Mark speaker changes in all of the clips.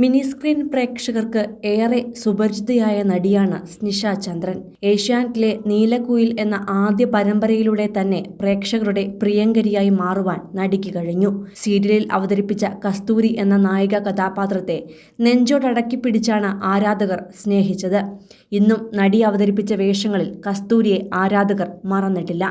Speaker 1: Mini screen പ്രേക്ഷകർക്ക് ഏറെ സുപരിചിതയായ നടിയാണ് സ്നിഷ ചന്ദ്രൻ. ഏഷ്യാനെറ്റിലെ നീലക്കുയിൽ എന്ന ആദ്യ പരമ്പരയിലൂടെ തന്നെ പ്രേക്ഷകരുടെ പ്രിയങ്കരിയായി മാറുവാൻ നടിക്ക് കഴിഞ്ഞു. സീരിയലിൽ അവതരിപ്പിച്ച കസ്തൂരി എന്ന നായിക കഥാപാത്രത്തെ നെഞ്ചോടടക്കി പിടിച്ചാണ് ആരാധകർ സ്നേഹിച്ചത്. ഇന്നും നടി അവതരിപ്പിച്ച വേഷങ്ങളിൽ കസ്തൂരിയെ ആരാധകർ മറന്നിട്ടില്ല.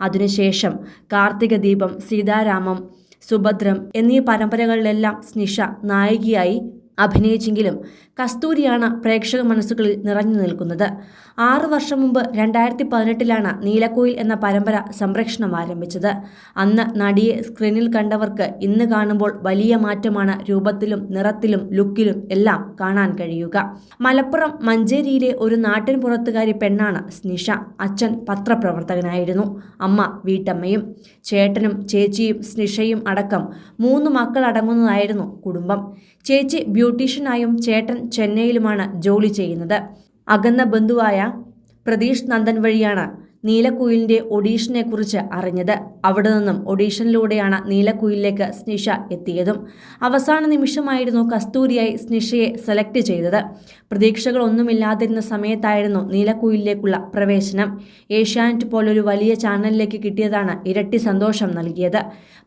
Speaker 1: അതിനുശേഷം കാർത്തിക ദീപം സീതാരാമം സുഭദ്രം എന്നീ പരമ്പരകളിലെല്ലാം സ്നിഷ നായികയായി അഭിനയിച്ചെങ്കിലും കസ്തൂരിയാണ് പ്രേക്ഷക മനസ്സുകളിൽ നിറഞ്ഞു നിൽക്കുന്നത്. ആറു വർഷം മുമ്പ് രണ്ടായിരത്തി പതിനെട്ടിലാണ് നീലക്കോയിൽ എന്ന പരമ്പര സംപ്രേക്ഷണം ആരംഭിച്ചത്. അന്ന് നടിയെ സ്ക്രീനിൽ കണ്ടവർക്ക് ഇന്ന് കാണുമ്പോൾ വലിയ മാറ്റമാണ് രൂപത്തിലും നിറത്തിലും ലുക്കിലും എല്ലാം കാണാൻ കഴിയുക. മലപ്പുറം മഞ്ചേരിയിലെ ഒരു നാട്ടിൻ പുറത്തുകാരി പെണ്ണാണ് സ്നിഷ. അച്ഛൻ പത്രപ്രവർത്തകനായിരുന്നു. അമ്മ വീട്ടമ്മയും ചേട്ടനും ചേച്ചിയും സ്നിഷയും അടക്കം മൂന്ന് മക്കൾ അടങ്ങുന്നതായിരുന്നു കുടുംബം. ചേച്ചി ബ്യൂട്ടീഷ്യനായും ചേട്ടൻ ചെന്നൈയിലുമാണ് ജോലി ചെയ്യുന്നത്. അകന്ന ബന്ധുവായ പ്രതീഷ് നന്ദൻ വഴിയാണ് നീലക്കുയിലിന്റെ ഒഡീഷനെ കുറിച്ച് അറിഞ്ഞത്. അവിടെ നിന്നും ഒഡീഷനിലൂടെയാണ് നീലക്കുയിലിലേക്ക് സ്നിഷ എത്തിയതും അവസാന നിമിഷമായിരുന്നു കസ്തൂരിയായി സ്നിഷയെ സെലക്ട് ചെയ്തത്. പ്രതീക്ഷകളൊന്നുമില്ലാതിരുന്ന സമയത്തായിരുന്നു നീലക്കുയിലിലേക്കുള്ള പ്രവേശനം. ഏഷ്യാനെറ്റ് പോലൊരു വലിയ ചാനലിലേക്ക് കിട്ടിയതാണ് ഇരട്ടി സന്തോഷം നൽകിയത്.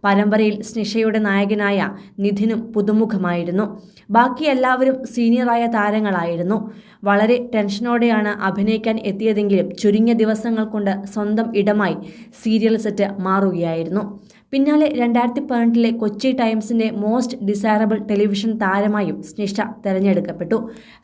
Speaker 1: പരമ്പരയിൽ സ്നിഷയുടെ നായകനായ നിധിനും പുതുമുഖമായിരുന്നു. ബാക്കി എല്ലാവരും സീനിയറായ താരങ്ങളായിരുന്നു. വളരെ ടെൻഷനോടെയാണ് അഭിനയിക്കാൻ എത്തിയതെങ്കിലും ചുരുങ്ങിയ ദിവസങ്ങൾ കൊണ്ട് സ്വന്തം ഇടമായി സീരിയൽ സെറ്റ് മാറുകയായിരുന്നു. പിന്നാലെ രണ്ടായിരത്തി പതിനെട്ടിലെ കൊച്ചി ടൈംസിന്റെ മോസ്റ്റ് ഡിസൈറബിൾ ടെലിവിഷൻ താരമായും സ്നിഷ തെരഞ്ഞെടുക്കപ്പെട്ടു.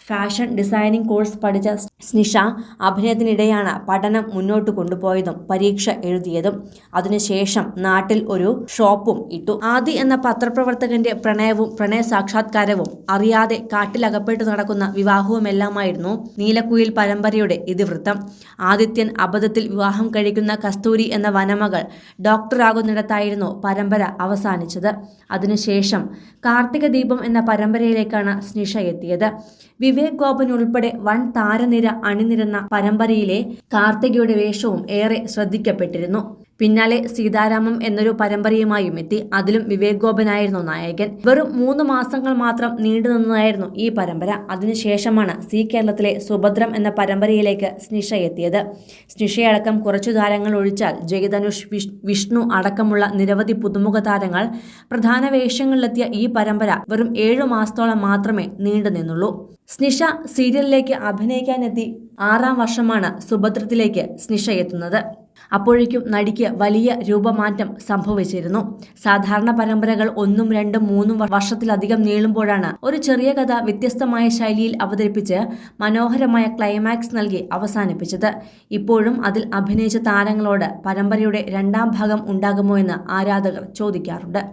Speaker 1: ഫാഷൻ ഡിസൈനിങ് കോഴ്സ് പഠിച്ച സ്നിഷ അഭിനയത്തിനിടെയാണ് പഠനം മുന്നോട്ട് കൊണ്ടുപോയതും പരീക്ഷ എഴുതിയതും. അതിനുശേഷം നാട്ടിൽ ഒരു ഷോപ്പും ഇട്ടു. ആദി എന്ന പത്രപ്രവർത്തകന്റെ പ്രണയവും പ്രണയ സാക്ഷാത്കാരവും അറിയാതെ കാട്ടിലകപ്പെട്ടു നടക്കുന്ന വിവാഹവുമെല്ലാമായിരുന്നു നീലക്കുയിൽ പരമ്പരയുടെ ഇതിവൃത്തം. ആദിത്യൻ അബദ്ധത്തിൽ വിവാഹം കഴിക്കുന്ന കസ്തൂരി എന്ന വനമകൾ ഡോക്ടറാകുന്നിടത്തായിരുന്നു പരമ്പര അവസാനിച്ചത്. അതിനുശേഷം കാർത്തിക ദീപം എന്ന പരമ്പരയിലേക്കാണ് സ്നിഷ എത്തിയത്. വിവേക് ഗോപൻ ഉൾപ്പെടെ വൺ താരനിര അണിനിരന്ന പരമ്പരയിലെ കാർത്തികയുടെ വേഷവും ഏറെ ശ്രദ്ധിക്കപ്പെട്ടിരുന്നു. പിന്നാലെ സീതാരാമം എന്നൊരു പരമ്പരയുമായും എത്തി. അതിലും വിവേക് ഗോപനായിരുന്നു നായകൻ. വെറും മൂന്ന് മാസങ്ങൾ മാത്രം നീണ്ടു നിന്നതായിരുന്നു ഈ പരമ്പര. അതിനുശേഷമാണ് സി കേരളത്തിലെ സുഭദ്രം എന്ന പരമ്പരയിലേക്ക് സ്നിഷ എത്തിയത്. സ്നിഷയടക്കം കുറച്ചു താരങ്ങൾ ഒഴിച്ചാൽ ജയധനുഷ് വിഷ്ണു അടക്കമുള്ള നിരവധി പുതുമുഖ താരങ്ങൾ പ്രധാന വേഷങ്ങളിലെത്തിയ ഈ പരമ്പര വെറും ഏഴു മാസത്തോളം മാത്രമേ നീണ്ടു നിന്നുള്ളൂ. സ്നിഷ സീരിയലിലേക്ക് അഭിനയിക്കാനെത്തി ആറാം വർഷമാണ് സുഭദ്രത്തിലേക്ക് സ്നിഷ എത്തുന്നത്. അപ്പോഴേക്കും നടിക്ക് വലിയ രൂപമാറ്റം സംഭവിച്ചിരുന്നു. സാധാരണ പരമ്പരകൾ ഒന്നും രണ്ടും മൂന്നും വർഷത്തിലധികം നീളുമ്പോഴാണ് ഒരു ചെറിയ കഥ വ്യത്യസ്തമായ ശൈലിയിൽ അവതരിപ്പിച്ച് മനോഹരമായ ക്ലൈമാക്സ് നൽകി അവസാനിപ്പിച്ചത്. ഇപ്പോഴും അതിൽ അഭിനയിച്ച താരങ്ങളോട് പരമ്പരയുടെ രണ്ടാം ഭാഗം ഉണ്ടാകുമോ എന്ന് ആരാധകർ ചോദിക്കാറുണ്ട്.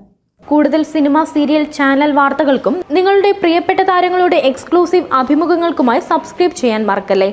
Speaker 2: കൂടുതൽ സിനിമ സീരിയൽ ചാനൽ വാർത്തകൾക്കും നിങ്ങളുടെ പ്രിയപ്പെട്ട താരങ്ങളുടെ എക്സ്ക്ലൂസീവ് അഭിമുഖങ്ങൾക്കുമായി സബ്സ്ക്രൈബ് ചെയ്യാൻ മറക്കല്ലേ?